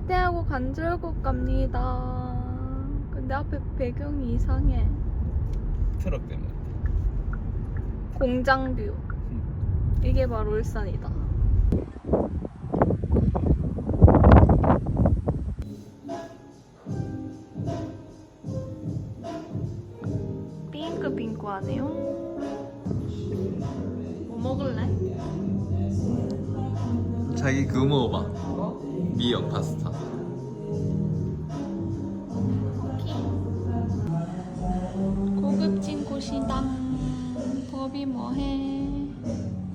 빨대하고 간절곶 갑니다. 근데 앞에 배경이 이상해. 트럭 때문에. 공장 뷰. 이게 바로 울산이다. 핑크핑크하네요. 뭐 먹을래? 자기 그거 먹어봐. 미역 파스타. 고급진 곳이다. 법이 뭐해?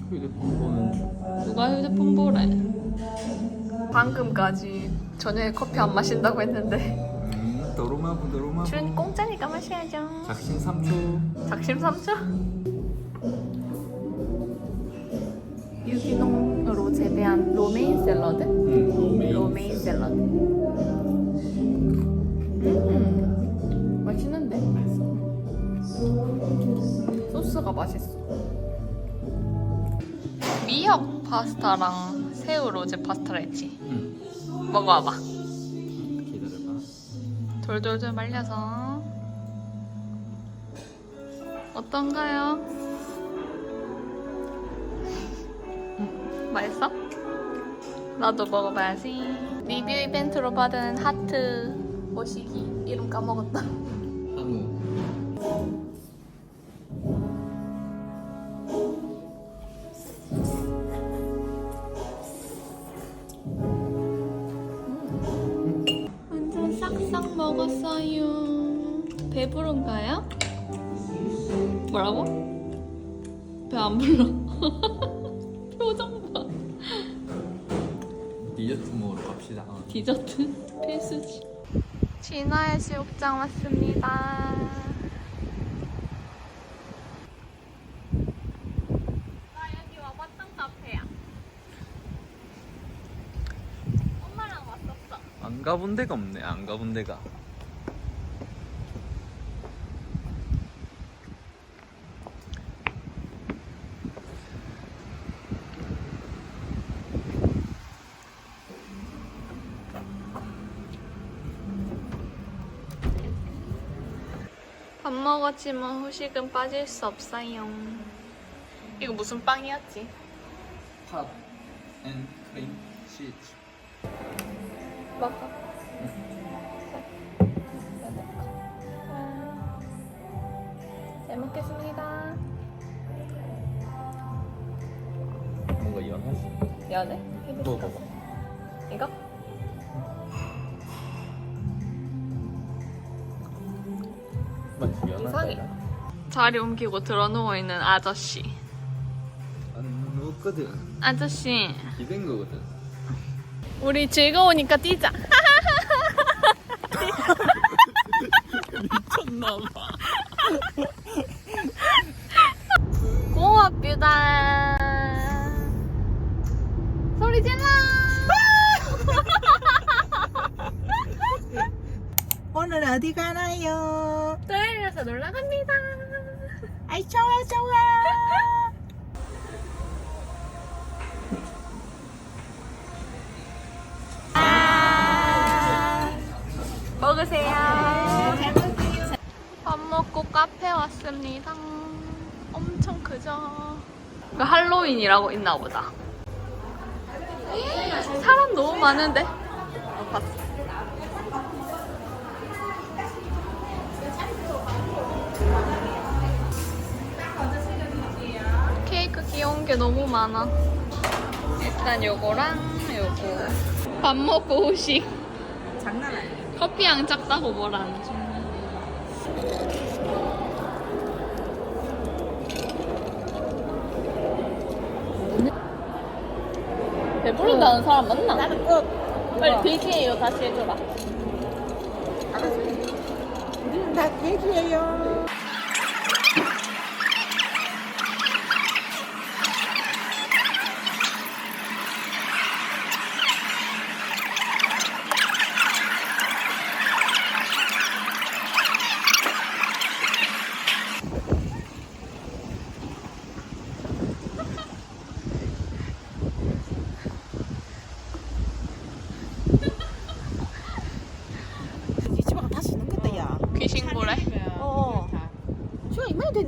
휴대폰 보는 중. 누가 휴대폰 보래? 방금까지 저녁에 커피 안 마신다고 했는데 음, 도로마부 도로마부. 준 공짜니까 마셔야죠. 작심 3초. 작심삼초? 유기농 재배한 로메인 샐러드? 응, 로메인. 로메인 샐러드. 음, 맛있는데? 소스가 맛있어. 미역 파스타랑 새우 로제 파스타를 했지. 응. 먹어봐봐. 기다려봐. 돌돌돌 말려서 어떤가요? 음, 맛있어? 나도 먹어봐야지 리뷰 이벤트로 받은 하트 모시기 이름 까먹었다 한우. 완전 싹싹 먹었어요 배부른가요? 뭐라고? 배 안 불러 디저트 먹으러 갑시다. 디저트 필수지. 진화의 수욕장 왔습니다. 나 여기 와봤던 카페야. 엄마랑 왔었어. 안 가본 데가 없네. 안 가본 데가. 밥 먹었지만 후식은 빠질 수 없어요. 이거 무슨 빵이었지? 팝, 앤 크림, 치즈. 먹어. 잘 먹겠습니다. 뭔가 연하지? 연해? 먹어봐. 이거? 이. 자리 옮기고 들어 누워 있는 아저씨. 안 먹거든. 아저씨, 기댄 거거든. 우리 즐거우니까 뛰자. 미쳤나봐. 공업뷰다. 소리 질러. 오늘 어디 가나요? 놀러 갑니다. 아이 좋아 좋아. 먹으세요. 밥 먹고 카페 왔습니다. 엄청 크죠? 그 할로윈이라고 있나 보다. 사람 너무 많은데? 어, 봤어. 귀여운 게 너무 많아. 일단 요거랑 요거. 밥 먹고 후식. 장난 아니야. 커피 양 작다고 뭐라 안 줘. 배부른다는 사람 맞나? 나는 꼭 빨리 빌키에요 다시 해줘라. 우리는 다 돼지예요.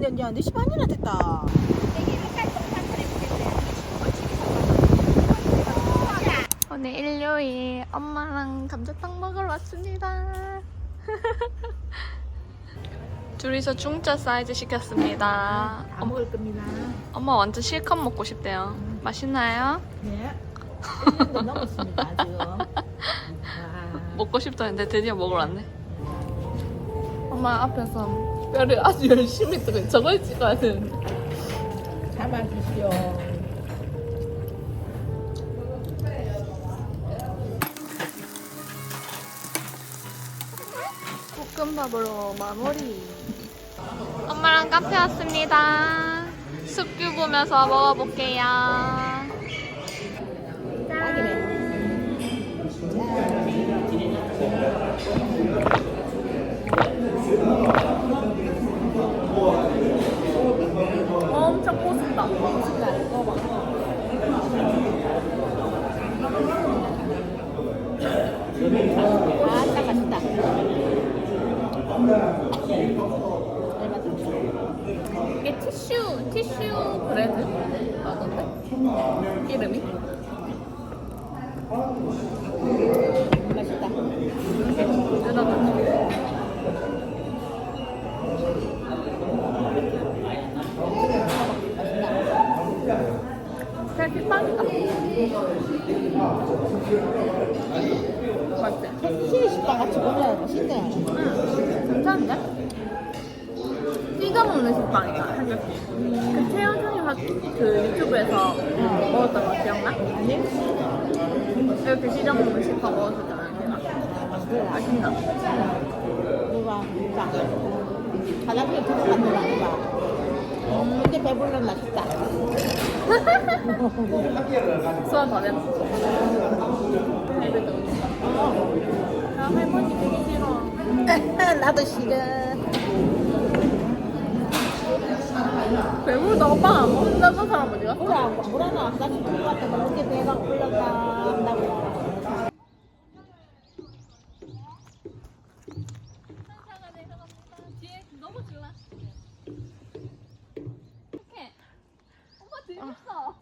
이제 이제 4시 반이나 됐다. 오늘 일요일 엄마랑 감자탕 먹으러 왔습니다. 둘이서 중짜 사이즈 시켰습니다. 다 먹을 겁니다. 엄마 완전 실컷 먹고 싶대요. 맛있나요? 네. 1년도 넘었습니다, 아주. 와. 먹고 싶다는데 드디어 먹으러 왔네. 엄마 앞에서 뼈를 아주 열심히 뜨고 저걸 찍어야 되는데. 잡아주시오. 볶음밥으로 마무리. 엄마랑 카페 왔습니다. 숲뷰 보면서 먹어볼게요. 딱이네. 엄청 꼬순다. 아따 맛있다. 잘 맛있다. 이게 티슈, 티슈 브레드 맞던데? 이름이? 맛있다. 그냥 핏빵이다. 맞지? 식당 같이 맛있네. 응, 괜찮은데? 찍어 먹는 식빵이다, 한겹 그 태연준이 그 유튜브에서 먹었던 거 기억나? 아니? 이렇게 시장 먹는 식빵 먹었었잖아, 그래. 맛있나? 누가? 화장실 들어갔는 거 아닌가? 근데 배불러 맛있다. 소원 다 됐어. 아, 할머니 되게 싫어. 나도 싫어. 배부르다, 오빠. 혼자서 사람 어디 갔어? 뭐라, 뭐라 나왔다 싶은 것 같아. 어떻게 배가. 엄마 재밌어.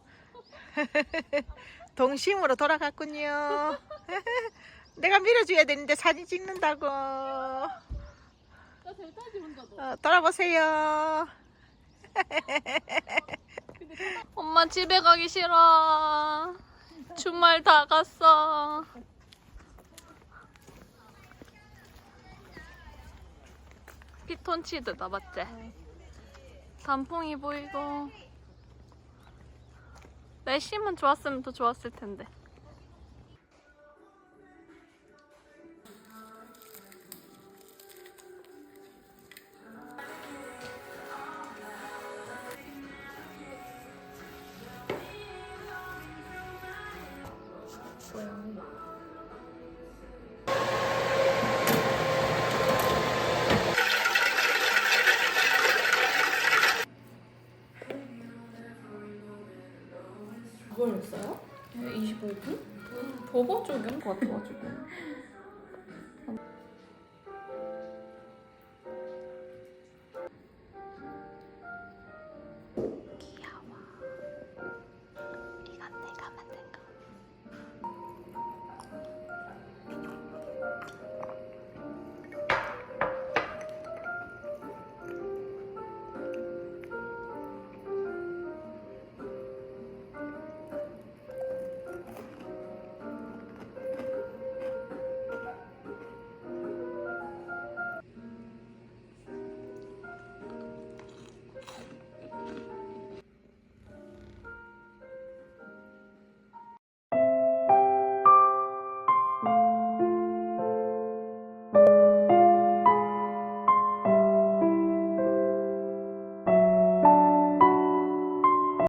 동심으로 돌아갔군요. 내가 밀어줘야 되는데 사진 찍는다고. 나. 어, 돌아보세요. 엄마 집에 가기 싫어. 주말 다 갔어. 피톤치드다 맞지? 단풍이 보이고 날씨만 좋았으면 더 좋았을 텐데. 그걸 했어요? 25분? 버거 쪽인 것 같아가지고.